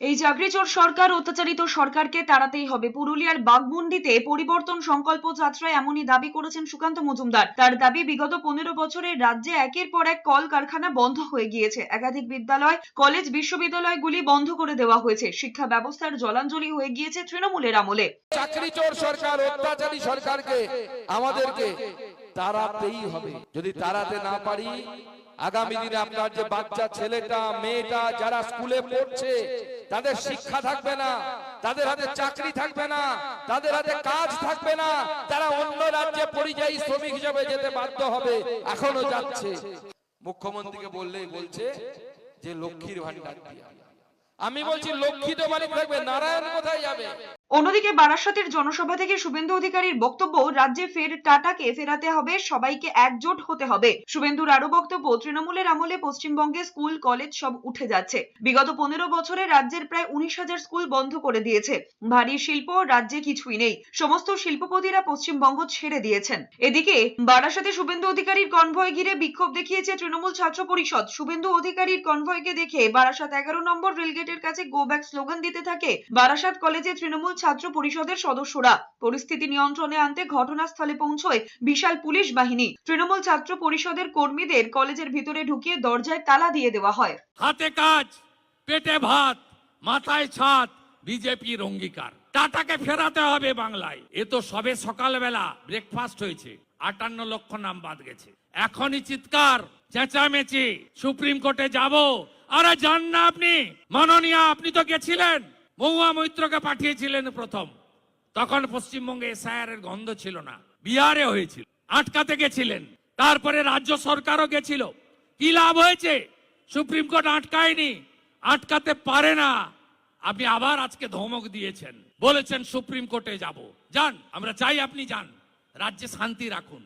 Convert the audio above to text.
এই চাকরিচোর সরকার অত্যাচারিত সরকারকে তাড়াতেই হবে। পুরুলিয়ার বাগমুন্ডিতে পরিবর্তন সংকল্প যাত্রায় এমনই দাবি করেছেন সুকান্ত মজুমদার। তার দাবি, বিগত পনেরো বছরে রাজ্যে একের পর এক কল কারখানা বন্ধ হয়ে গিয়েছে। একাধিক বিদ্যালয়, কলেজ, বিশ্ববিদ্যালয়গুলি বন্ধ করে দেওয়া হয়েছে। শিক্ষা ব্যবস্থার জলাঞ্জলি হয়ে গিয়েছে তৃণমূলের আমলে। চাকরি চোর সরকার, অত্যাচারী সরকারকে আমাদেরকে তাড়াতেই হবে। যদি তাড়াতে না পারি, আগামী দিনে আপনার যে বাচ্চা, ছেলেটা, মেয়েটা যারা স্কুলে পড়ছে তাদের শিক্ষা থাকবে না তাদের হাতে চাকরি থাকবে না তাদের হাতে কাজ থাকবে না তারা অন্য রাজ্যে পরিযায়ী শ্রমিক হিসেবে যেতে বাধ্য হবে এখনও যাচ্ছে। মুখ্যমন্ত্রীকে বললেই বলছে যে লক্ষ্মীর ভান্ডার দিয়া। আমি বলছি লক্ষ্মী তো বাড়ি থাকবে নারায়ণ কোথায় যাবে? অন্যদিকে বারাসতের জনসভা থেকে শুভেন্দু অধিকারীর বক্তব্য, রাজ্যে ফের টাটাকে ফেরাতে হবে, সবাইকে একজোট হতে হবে। শুভেন্দুর আরও বক্তব্য, তৃণমূলের আমলে পশ্চিমবঙ্গে স্কুল, কলেজ সব উঠে যাচ্ছে। বিগত পনেরো বছরে রাজ্যের প্রায় উনিশ হাজার স্কুল বন্ধ করে দিয়েছে। ভারী শিল্প রাজ্যে কিছুই নেই। সমস্ত শিল্পপতিরা পশ্চিমবঙ্গ ছেড়ে দিয়েছেন। এদিকে বারাসাতে শুভেন্দু অধিকারীর কনভয় ঘিরে বিক্ষোভ দেখিয়েছে তৃণমূল ছাত্র পরিষদ। শুভেন্দু অধিকারীর কনভয়কে দেখে বারাসাত এগারো নম্বর রেলগেটের কাছে গো ব্যাক স্লোগান দিতে থাকে। বারাসাত কলেজে তৃণমূল ছাত্র পরিষদের সদস্যরা। পরিস্থিতি নিয়ন্ত্রণে আনতে ঘটনাস্থলে পৌঁছয় বিশাল পুলিশ বাহিনী। তৃণমূল ছাত্র পরিষদের কর্মীদের কলেজের ভিতরে ঢুকিয়ে দরজায় তালা দিয়ে দেওয়া হয়। হাতে কাজ, পেটে ভাত, মাথায় ছাদ বিজেপির অঙ্গীকার টাটাকে ফেরাতে হবে বাংলায়। এ তো সবে সকালবেলা ব্রেকফাস্ট হয়েছে। আটান্ন লক্ষ নাম বাদ গেছে। এখনই চিৎকার, চেঁচামেচি, সুপ্রিম কোর্টে যাব। আরে যান না আপনি। মাননীয়া, আপনি তো গেছিলেন। মহুয়া মৈত্রকে পাঠিয়েছিলেন প্রথম। তখন পশ্চিমবঙ্গে এসআইআর গন্ধ ছিল না, বিহারে হয়েছিল, আটকাতে গেছিলেন, তারপরে রাজ্য সরকারও গেছিল। কি লাভ হয়েছে? সুপ্রিম কোর্ট আটকায়নি, আটকাতে পারে না। আপনি আবার আজকে ধমক দিয়েছেন, বলেছেন সুপ্রিম কোর্টে যাব। যান, আমরা চাই আপনি যান, রাজ্যে শান্তি রাখুন।